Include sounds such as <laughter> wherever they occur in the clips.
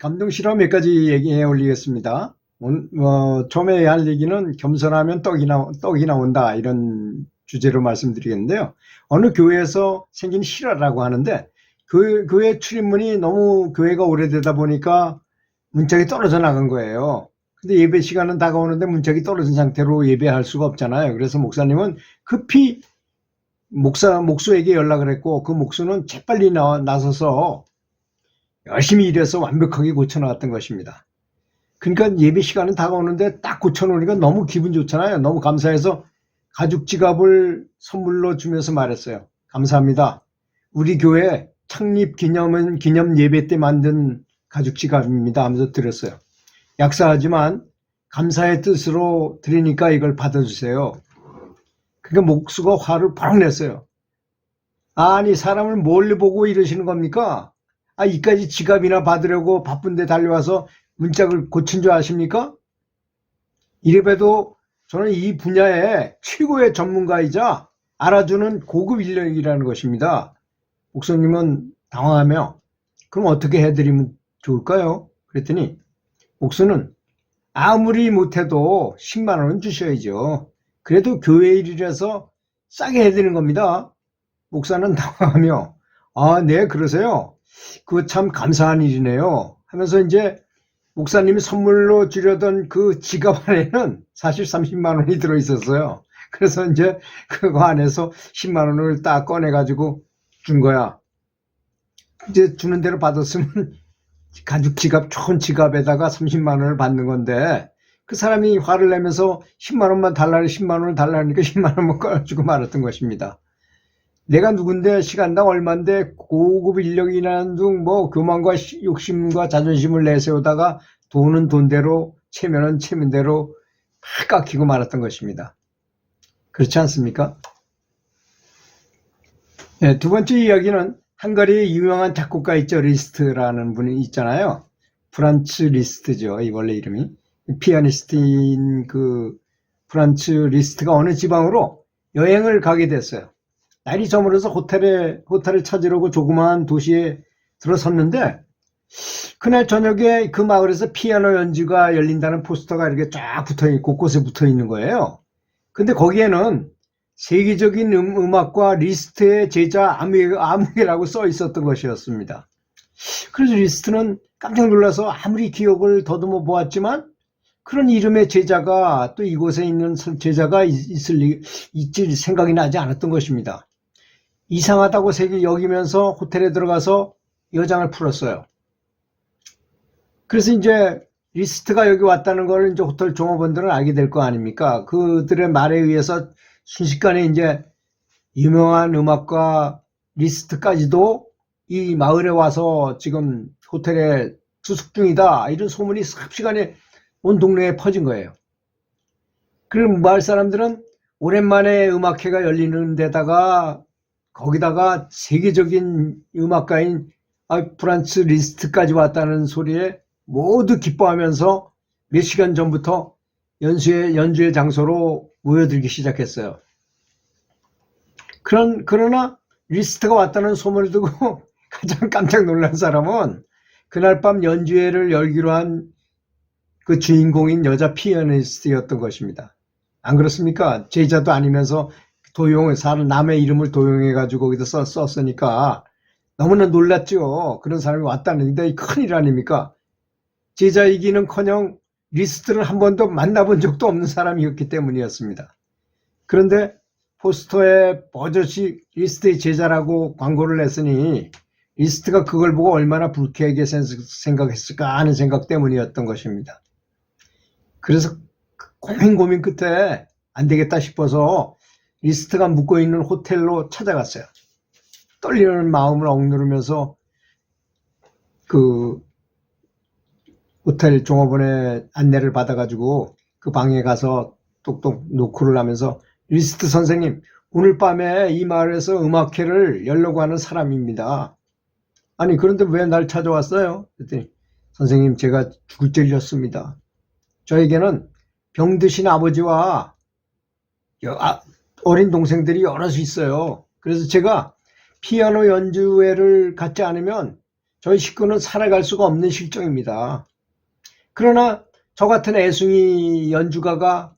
감동 실화 몇 가지 얘기해 올리겠습니다. 어, 처음에 할 얘기는 겸손하면 떡이, 나, 떡이 나온다 이런 주제로 말씀드리겠는데요. 어느 교회에서 생긴 실화라고 하는데 그 교회 출입문이 너무 교회가 오래되다 보니까 문짝이 떨어져 나간 거예요. 근데 예배 시간은 다가오는데 문짝이 떨어진 상태로 예배할 수가 없잖아요. 그래서 목사님은 급히 목사, 목수에게 연락을 했고 그 목수는 재빨리 나, 나서서 열심히 일해서 완벽하게 고쳐놨던 것입니다. 그러니까 예배 시간은 다가오는데 딱 고쳐놓으니까 너무 기분 좋잖아요. 너무 감사해서 가죽 지갑을 선물로 주면서 말했어요. 감사합니다. 우리 교회 창립 기념은 기념 예배 때 만든 가죽 지갑입니다 하면서 드렸어요. 약사하지만 감사의 뜻으로 드리니까 이걸 받아주세요. 그러니까 목수가 화를 팍 냈어요. 아니 사람을 멀리 보고 이러시는 겁니까? 아 이까지 지갑이나 받으려고 바쁜데 달려와서 문짝을 고친 줄 아십니까? 이래봬도 저는 이 분야의 최고의 전문가이자 알아주는 고급 인력이라는 것입니다. 목사님은 당황하며 그럼 어떻게 해드리면 좋을까요? 그랬더니 목수는 아무리 못해도 10만 원은 주셔야죠. 그래도 교회 일이라서 싸게 해드리는 겁니다. 목사는 <laughs> 당황하며 아, 네, 그러세요. 그거 참 감사한 일이네요. 하면서 이제 목사님이 선물로 주려던 그 지갑 안에는 사실 30만 원이 들어 있었어요. 그래서 이제 그거 안에서 10만 원을 딱 꺼내 가지고 준 거야. 이제 주는 대로 받았으면 <laughs> 가죽 지갑, 좋은 지갑에다가 30만 원을 받는 건데 그 사람이 화를 내면서 10만 원만 달라니 10만 원을 달라니까 <laughs> 10만 원만 꺼주고 말았던 것입니다. 내가 누군데 시간당 얼만데 고급 인력이라는 둥뭐 교만과 시- 욕심과 자존심을 내세우다가 돈은 돈대로 체면은 체면대로 다 깎이고 말았던 것입니다. 그렇지 않습니까? 네, 두 번째 이야기는 헝가리의 유명한 작곡가 있죠. 리스트라는 분이 있잖아요. 프란츠 리스트죠. 이 원래 이름이. 피아니스트인 그 프란츠 리스트가 어느 지방으로 여행을 가게 됐어요. 날이 저물어서 호텔에, 호텔을 찾으려고 조그마한 도시에 들어섰는데, 그날 저녁에 그 마을에서 피아노 연주가 열린다는 포스터가 이렇게 쫙 붙어 있, 곳곳에 붙어 있는 거예요. 근데 거기에는 세계적인 음, 악과 리스트의 제자 아무- 아무개라고 써 있었던 것이었습니다. 그래서 리스트는 깜짝 놀라서 아무리 기억을 더듬어 보았지만 그런 이름의 제자가 또 이곳에 있는 제자가 있- 있을 리, 있을 생각이 나지 않았던 것입니다. 이상하다고 색이 여기면서 호텔에 들어가서 여장을 풀었어요. 그래서 이제 리스트가 여기 왔다는 걸 이제 호텔 종업원들은 알게 될 거 아닙니까? 그들의 말에 의해서 순식간에 이제 유명한 음악가 리스트까지도 이 마을에 와서 지금 호텔에 투숙 중이다. 이런 소문이 삽시간에 온 동네에 퍼진 거예요. 그럼 마을 사람들은 오랜만에 음악회가 열리는 데다가 거기다가 세계적인 음악가인 아, 프란츠 리스트까지 왔다는 소리에 모두 기뻐하면서 몇 시간 전부터 연수의 연주의 장소로 모여들기 시작했어요. 그런 그러나 리스트가 왔다는 소문을 듣고 <laughs> 가장 깜짝 놀란 사람은 그날 밤 연주회를 열기로 한 그 주인공인 여자 피아니스트였던 것입니다. 안 그렇습니까? 제자도 아니면서 도용, 사람 남의 이름을 도용해 가지고 거기다 써, 썼으니까 너무나 놀랐죠. 그런 사람이 왔다는데 이 큰일 아닙니까? 제자이기는커녕 리스트를 한 번도 만나본 적도 없는 사람이었기 때문이었습니다. 그런데 포스터에 버젓이 리스트의 제자라고 광고를 냈으니 리스트가 그걸 보고 얼마나 불쾌하게 생- 생각했을까 하는 생각 때문이었던 것입니다. 그래서 고민 고민 끝에 안 되겠다 싶어서 리스트가 묵고 있는 호텔로 찾아갔어요. 떨리는 마음을 억누르면서 그 호텔 종업원의 안내를 받아가지고 그 방에 가서 똑똑 노크를 하면서 리스트 선생님, 오늘 밤에 이 마을에서 음악회를 열려고 하는 사람입니다. 아니, 그런데 왜 날 찾아왔어요? 그랬더니, 선생님, 제가 죽을 찔렸습니다. 저에게는 병드신 아버지와 여- 아, 어린 동생들이 여럿이 있어요. 그래서 제가 피아노 연주회를 갖지 않으면 저희 식구는 살아갈 수가 없는 실정입니다. 그러나 저 같은 애숭이 연주가가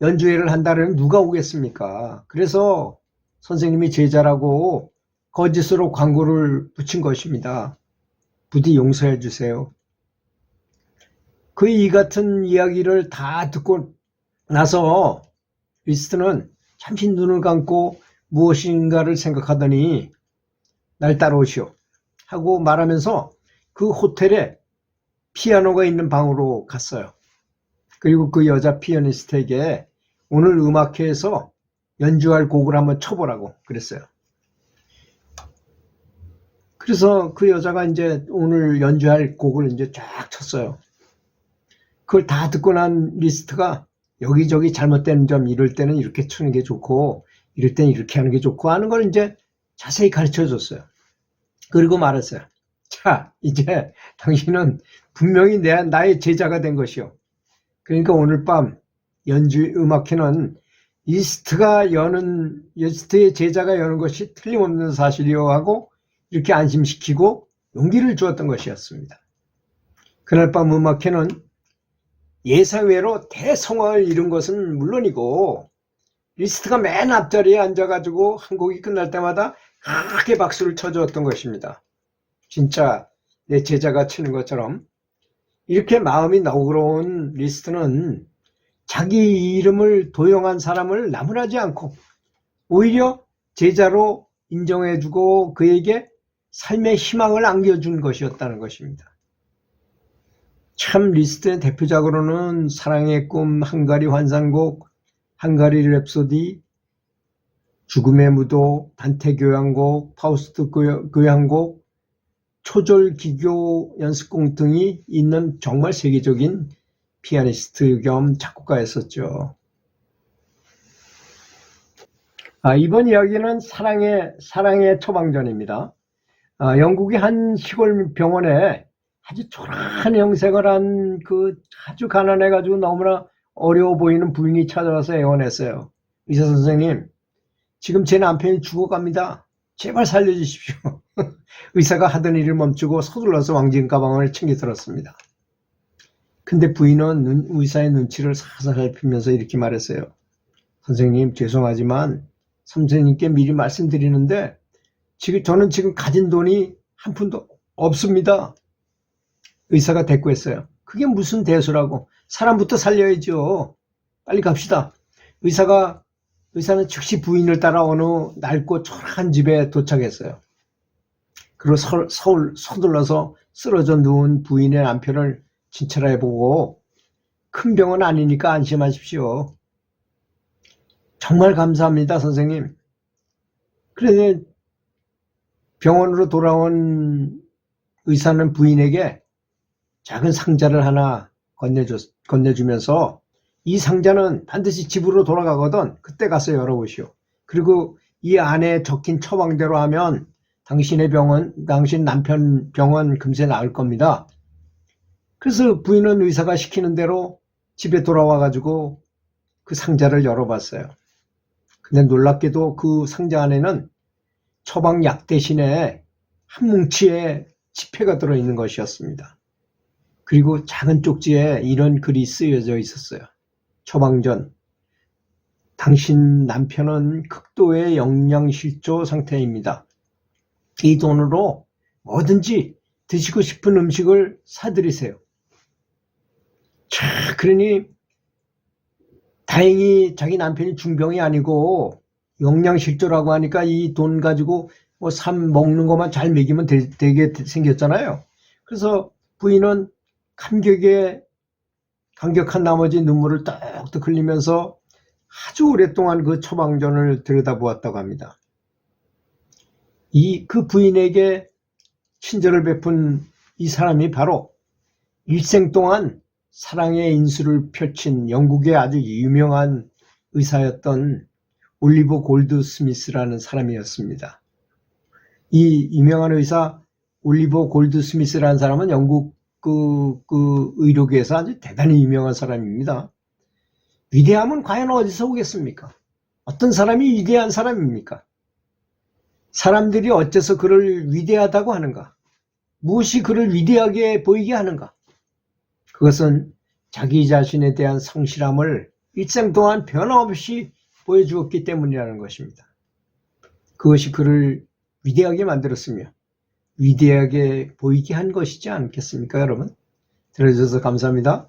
연주회를 한다면 누가 오겠습니까? 그래서 선생님이 제자라고 거짓으로 광고를 붙인 것입니다. 부디 용서해 주세요. 그 이 같은 이야기를 다 듣고 나서 리스트는 잠시 눈을 감고 무엇인가를 생각하더니 날 따라오시오 하고 말하면서 그 호텔에 피아노가 있는 방으로 갔어요. 그리고 그 여자 피아니스트에게 오늘 음악회에서 연주할 곡을 한번 쳐보라고 그랬어요. 그래서 그 여자가 이제 오늘 연주할 곡을 이제 쫙 쳤어요. 그걸 다 듣고 난 리스트가 여기저기 잘못된 점 이럴 때는 이렇게 추는 게 좋고 이럴 때는 이렇게 하는 게 좋고 하는 걸 이제 자세히 가르쳐 줬어요. 그리고 말했어요. 자, 이제 당신은 분명히 내, 나의 제자가 된 것이요. 그러니까 오늘 밤 연주 음악회는 리스트가 여는, 리스트의 제자가 여는 것이 틀림없는 사실이요 하고 이렇게 안심시키고 용기를 주었던 것이었습니다. 그날 밤 음악회는 예상외로 대성황을 이룬 것은 물론이고 리스트가 맨 앞자리에 앉아가지고 한 곡이 끝날 때마다 크게 박수를 쳐주었던 것입니다. 진짜 내 제자가 치는 것처럼 이렇게 마음이 너그러운 리스트는 자기 이름을 도용한 사람을 나무라지 않고 오히려 제자로 인정해주고 그에게 삶의 희망을 안겨준 것이었다는 것입니다. 참 리스트의 대표작으로는 사랑의 꿈, 한가리 환상곡, 한가리 랩소디, 죽음의 무도, 단테 교향곡, 파우스트 교향- 교향곡, 초절 기교 연습곡 등이 있는 정말 세계적인 피아니스트 겸 작곡가였었죠. 아, 이번 이야기는 사랑의, 사랑의 처방전입니다. 아, 영국의 한 시골 병원에 아주 초라한 형색을 한 그 아주 가난해가지고 너무나 어려워 보이는 부인이 찾아와서 애원했어요. 의사 선생님, 지금 제 남편이 죽어갑니다. 제발 살려주십시오. <laughs> 의사가 하던 일을 멈추고 서둘러서 왕진 가방을 챙겨 들었습니다. 근데 부인은 눈- 의사의 눈치를 살살 살피면서 이렇게 말했어요. 선생님, 죄송하지만 선생님께 미리 말씀드리는데 지금 저는 지금 가진 돈이 한 푼도 없습니다. 의사가 대꾸했어요. 그게 무슨 대수라고. 사람부터 살려야죠. 빨리 갑시다. 의사가, 의사는 즉시 부인을 따라 어느 낡고 초라한 집에 도착했어요. 그리고 서, 서울, 서둘러서 쓰러져 누운 부인의 남편을 진찰해 보고 큰 병은 아니니까 안심하십시오. 정말 감사합니다, 선생님. 그래서 병원으로 돌아온 의사는 부인에게 작은 상자를 하나 건네줬, 건네주면서 이 상자는 반드시 집으로 돌아가거든 그때 가서 열어보시오. 그리고 이 안에 적힌 처방대로 하면 당신의 병은, 당신 남편 병은 금세 나을 겁니다. 그래서 부인은 의사가 시키는 대로 집에 돌아와 가지고 그 상자를 열어봤어요. 근데 놀랍게도 그 상자 안에는 처방약 대신에 한 뭉치의 지폐가 들어있는 것이었습니다. 그리고 작은 쪽지에 이런 글이 쓰여져 있었어요. 처방전. 당신 남편은 극도의 영양실조 상태입니다. 이 돈으로 뭐든지 드시고 싶은 음식을 사드리세요. 자, 그러니 다행히 자기 남편이 중병이 아니고 영양실조라고 하니까 이 돈 가지고 뭐삶 먹는 것만 잘 먹이면 되, 되게 생겼잖아요. 그래서 부인은 감격에 감격한 나머지 눈물을 떡떡 흘리면서 아주 오랫동안 그 처방전을 들여다보았다고 합니다. 이 그 부인에게 친절을 베푼 이 사람이 바로 일생 동안 사랑의 인수를 펼친 영국의 아주 유명한 의사였던 올리버 골드 스미스라는 사람이었습니다. 이 유명한 의사 올리버 골드 스미스라는 사람은 영국 그, 그 의료계에서 아주 대단히 유명한 사람입니다. 위대함은 과연 어디서 오겠습니까? 어떤 사람이 위대한 사람입니까? 사람들이 어째서 그를 위대하다고 하는가? 무엇이 그를 위대하게 보이게 하는가? 그것은 자기 자신에 대한 성실함을 일생 동안 변함없이 보여주었기 때문이라는 것입니다. 그것이 그를 위대하게 만들었으며 위대하게 보이게 한 것이지 않겠습니까, 여러분? 들어주셔서 감사합니다.